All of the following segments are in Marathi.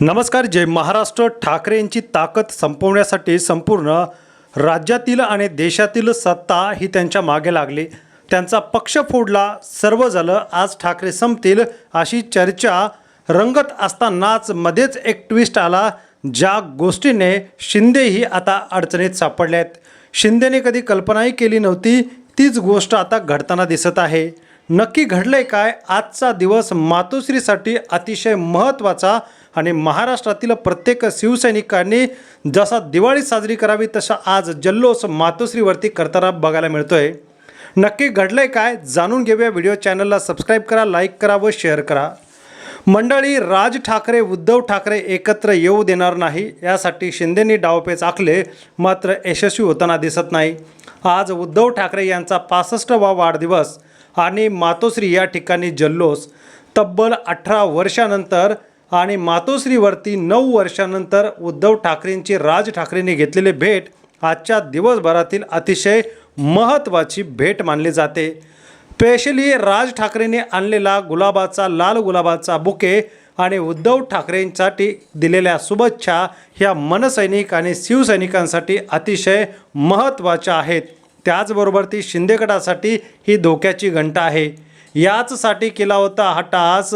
नमस्कार जय महाराष्ट्र. ठाकरेंची ताकद संपवण्यासाठी संपूर्ण राज्यातील आणि देशातील सत्ता ही त्यांच्या मागे लागली. त्यांचा पक्ष फोडला सर्व झालं आज ठाकरे संपतील अशी चर्चा रंगत असतानाच मध्येच एक ट्विस्ट आला ज्या गोष्टीने शिंदेही आता अडचणीत सापडल्या आहेत शिंदेने कधी कल्पनाही केली नव्हती तीच गोष्ट आता घडताना दिसत आहे. नक्की घडलंय काय? आजचा दिवस मातोश्रीसाठी अतिशय महत्त्वाचा आणि महाराष्ट्रातील प्रत्येक शिवसैनिकांनी जसा दिवाळी साजरी करावी तसा आज जल्लोष मातोश्रीवरती करताना बघायला मिळतोय. नक्की घडलंय काय? जाणून घेऊया व्हिडिओ चॅनलला सबस्क्राईब करा लाईक करा व शेअर करा. मंडळी राज ठाकरे उद्धव ठाकरे एकत्र येऊ देणार नाही. यासाठी शिंदेंनी डावपेच आखले मात्र यशस्वी होताना दिसत नाही. आज उद्धव ठाकरे यांचा पासष्टवा वाढदिवस. आणि मातोश्री या ठिकाणी जल्लोष. तब्बल अठरा वर्षानंतर आणि मातोश्रीवरती नऊ वर्षानंतर उद्धव ठाकरेंची राज ठाकरेंनी घेतलेली भेट आजच्या दिवसभरातील अतिशय महत्त्वाची भेट मानली जाते. स्पेशली राज ठाकरेंनी आणलेला गुलाबाचा लाल गुलाबाचा बुके आणि उद्धव ठाकरेंसाठी दिलेल्या शुभेच्छा ह्या मनसैनिक आणि शिवसैनिकांसाठी अतिशय महत्त्वाच्या आहेत. त्याचबरोबर ती शिंदेगडासाठी ही धोक्याची घंटा आहे. याचसाठी केला होता हा टास.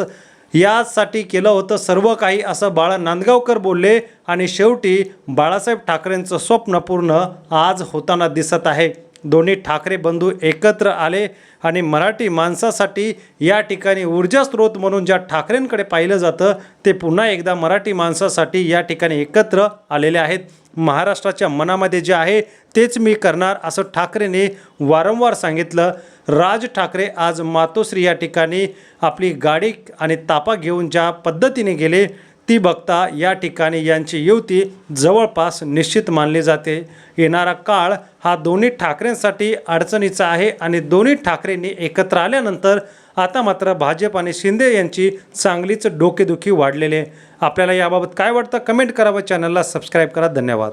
याचसाठी केलं होतं सर्व काही असं बाळा नांदगावकर बोलले. आणि शेवटी बाळासाहेब ठाकरेंचं स्वप्न पूर्ण आज होताना दिसत आहे. दोन्ही ठाकरे बंधू एकत्र आले आणि मराठी माणसासाठी या ठिकाणी ऊर्जा स्रोत म्हणून ज्या ठाकरेंकडे पाहिलं जातं ते पुन्हा एकदा मराठी माणसासाठी या ठिकाणी एकत्र आलेले आहेत. महाराष्ट्राच्या मनामध्ये जे आहे तेच मी करणार असं ठाकरेंनी वारंवार सांगितलं. राज ठाकरे आज मातोश्री या ठिकाणी आपली गाडी आणि तापा घेऊन ज्या पद्धतीने गेले ती बघता या ठिकाणी यांची युती जवळपास निश्चित मानली जाते. येणारा काळ हा दोन्ही ठाकरेंसाठी अडचणीचा आहे आणि दोन्ही ठाकरेंनी एकत्र आल्यानंतर आता मात्र भाजप आणि शिंदे यांची चांगलीच डोकेदुखी वाढलेली आहे. आपल्याला याबाबत काय वाटतं? कमेंट करा व चॅनलला सबस्क्राईब करा. धन्यवाद.